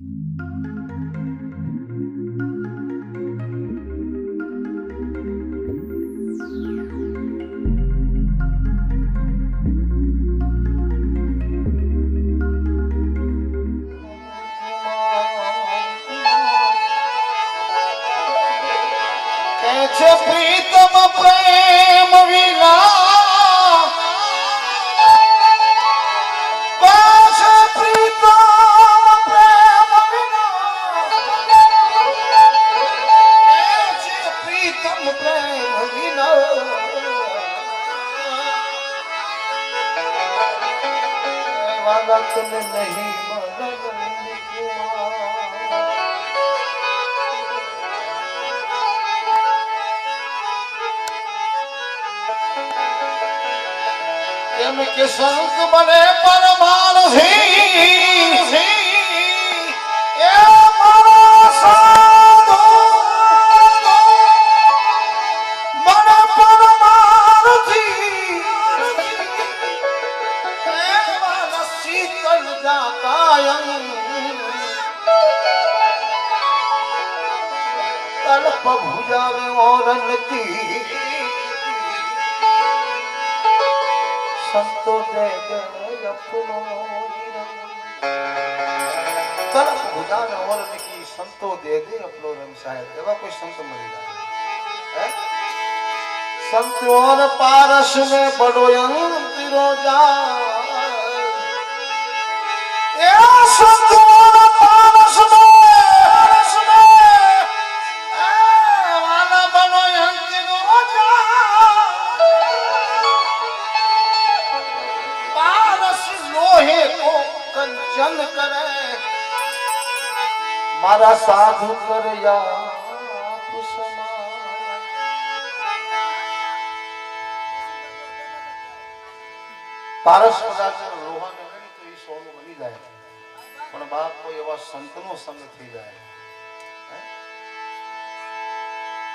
કે વિના નહીં કેમ કે સંત બને સિંહ એ ભુજાવે ઓરનતી સંતો દે અપનો તલપ ભુજાવે ઓરનકી સંતો દે દે અપનો રંગ સાહેબ. એવા કોઈ મારા સાધુ કર્યા પારસ કદાચ એ સોનું બની જાય. પણ બાપ કોઈ એવા સંતનો સંગ થઈ જાય.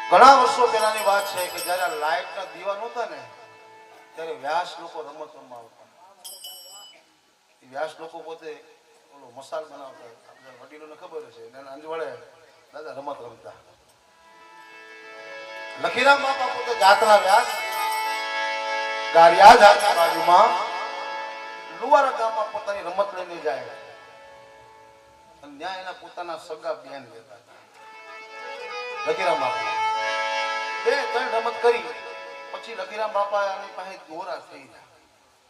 ઘણા વર્ષો પહેલાની વાત છે કે જ્યારે લાઈટના દીવા નહોતા ને, ત્યારે વ્યાસ લોકો રમત રમવા આવતા વ્યાસ લોકો પોતે ઓલો મસાલ બનાવતા વડીલોને ખબર છે એને અંજવાડે દાદા રમત રમતા લખીરામ બાપા પોતે જાતના વ્યાસ, ગારિયા જાતની બાજુમાં, લુવારા ગામમાં પોતાની રમત લઈને જાય. અને ત્યાં એના પોતાના સગા બેન લેતા લખીરામ બાપા. બે ત્રણ રમત કરી. પછી લખીરામ બાપા એની પાસે દોરા થઈ ગયા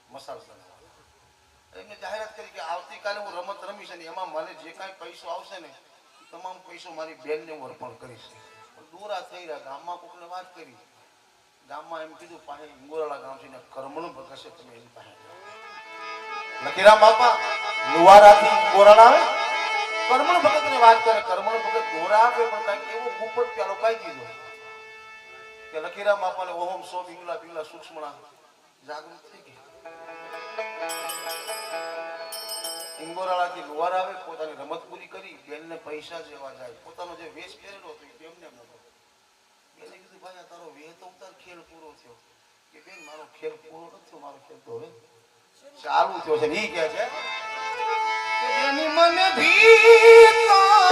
મસાલ બનાવવા એમને જાહેરાત કરી કે આવતીકાલે હું રમત રમીશ અને એમાં મને જે કાંઈ પૈસો આવશે ને તમામ પૈસો મારી બેનને હું અર્પણ કરીશ. દોરા થઈ રહ્યા, ગામમાં કોકને વાત કરી. ગામમાં એમ કીધું પાસે ઇંગોરાળા ગામ છે ને કર્મનું ભગશે તમે એની પાસે લખીરામ બાપા લુવારાથી ઇંગોરાળા આવે? કર્મણ ભગતને વાત કરે, કર્મણ ભગત દોરા આપે, પણ એવો ગુપત પ્યાલો પાઈ દીધો. કે લખીરામ બાપાને, ઓહમ સો બિંગલા બિંગલા સૂક્ષ્મણા જાગૃત થઈ ગઈ. ઇંગોરાળાથી લોહાર આવે, પોતાની રમત પૂરી કરી, બેનને પૈસા જેવા જાય. પોતાનો જે વેશ પહેરેલો હતો એ બેને કીધું, ભાઈ, આ તારો વેહ તો ઉતાર, ખેલ પૂરો થયો. કે બેન, મારો ખેલ પૂરો નથી થયો, મારો ખેલ તો હવે ચાલુ થયો છે. ઈ કહે છે મને ભીતર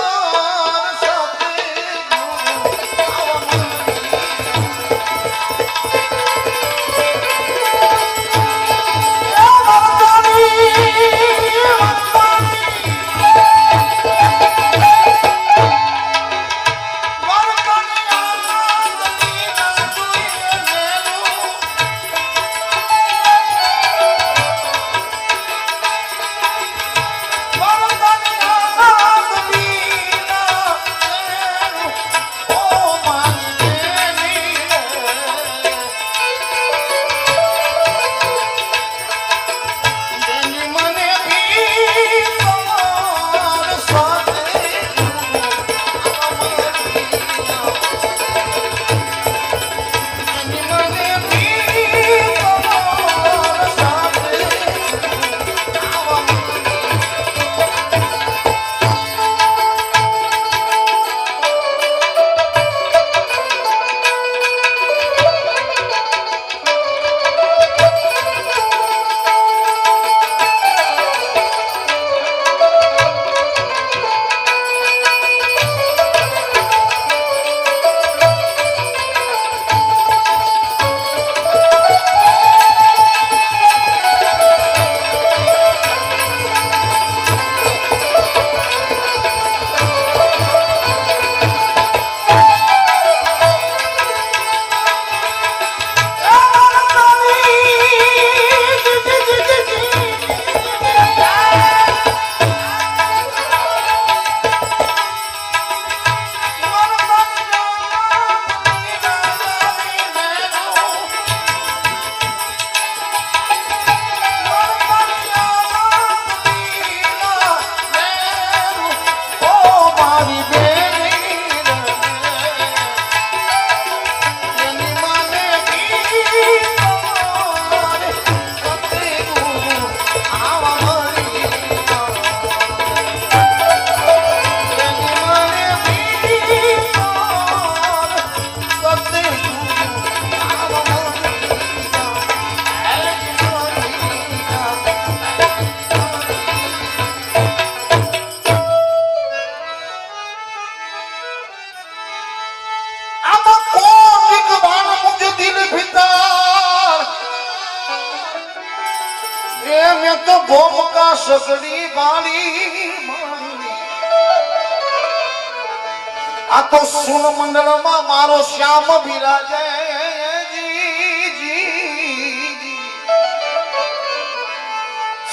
وارو شيام به راجي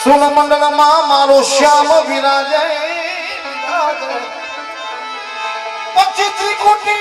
سن منڊل مان مارو شيام به راجي پچي ترڪٽي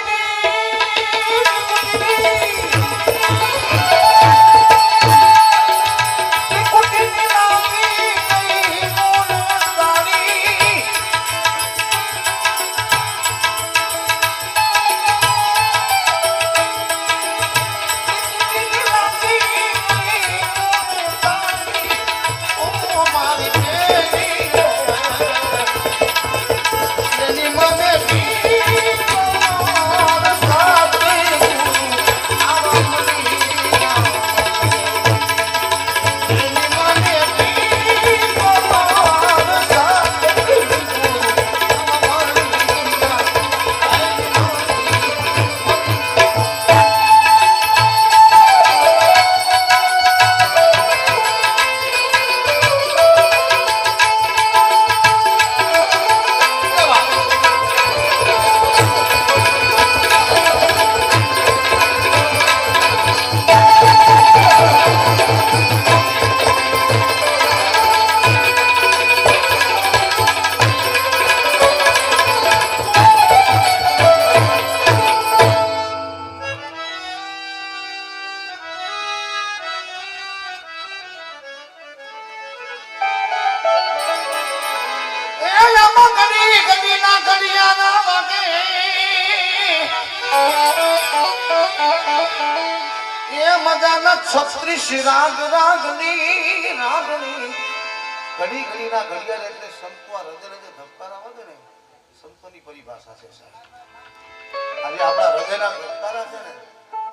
ઘડી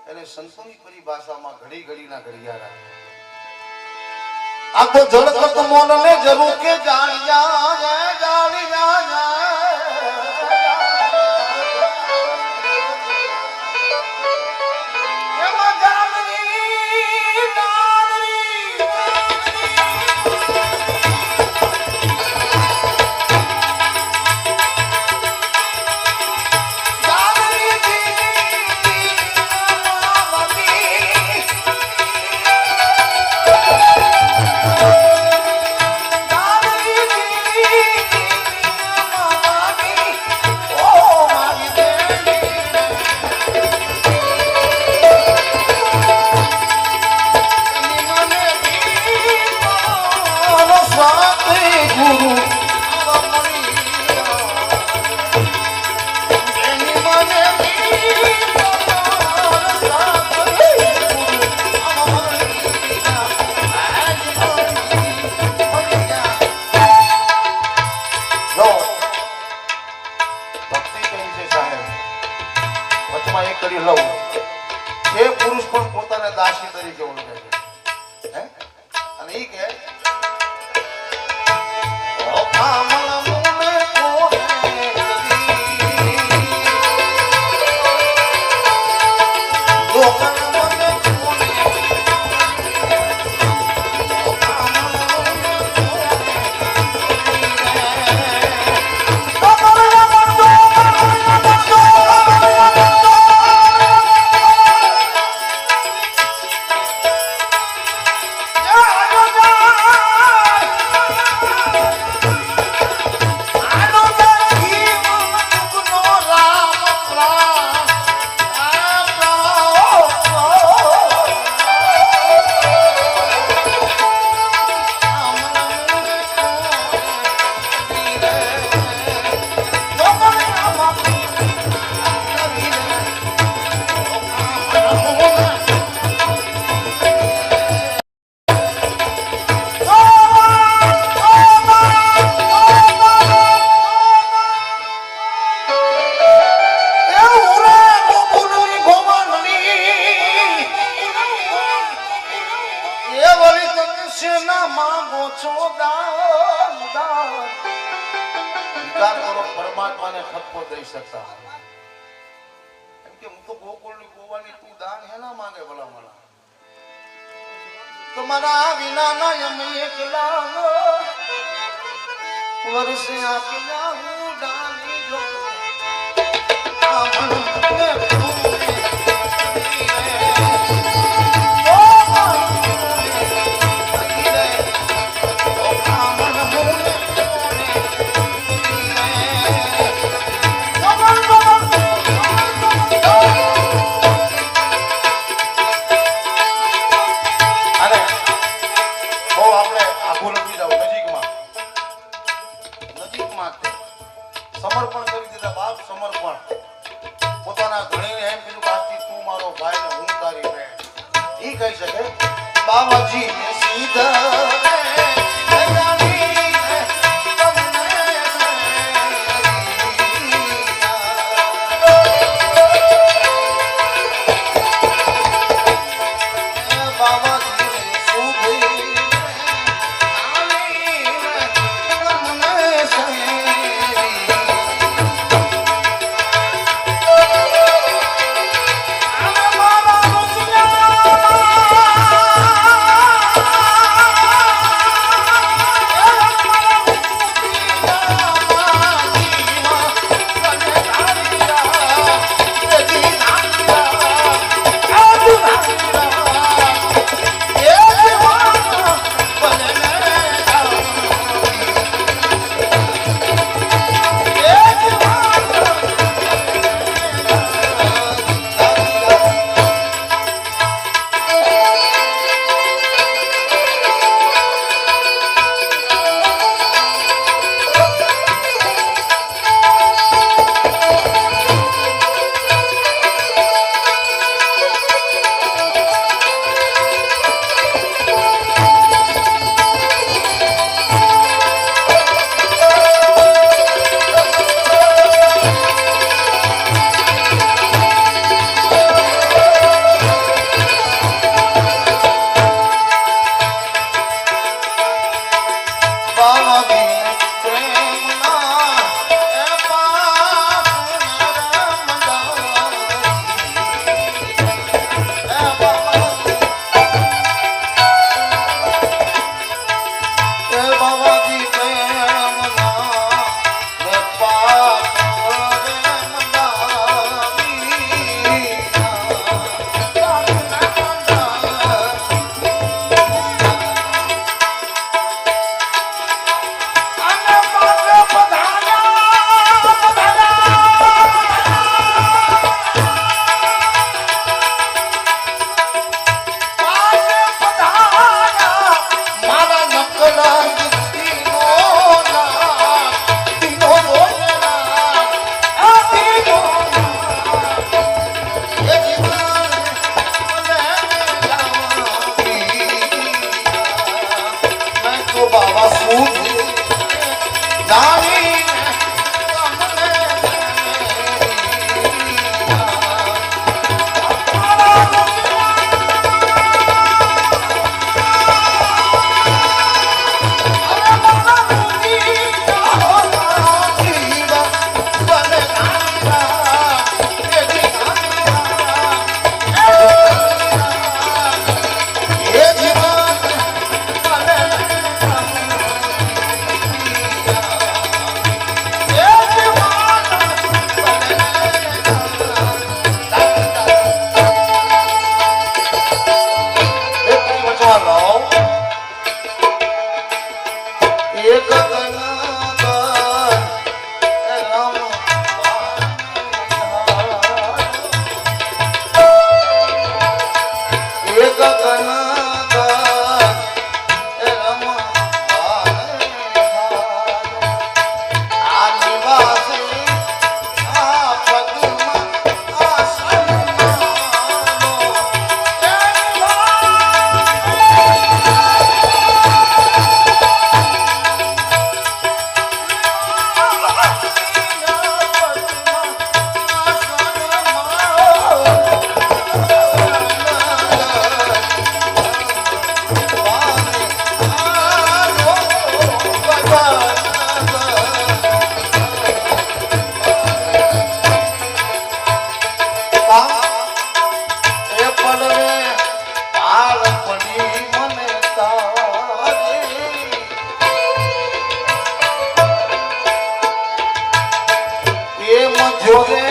એને સંતોની પરિભાષામાં ઘડી ઘડીના ઘડિયાળા આ તો જળકત મોન ને જરૂર કે જાણ્યા જાણ્યા. તમારા વિના ના યમ એકલા વર્ષે આપ્યા હું ડાલી તારી બહેન ઈ કહી શકે? બાવાજી સીધા Hello. એ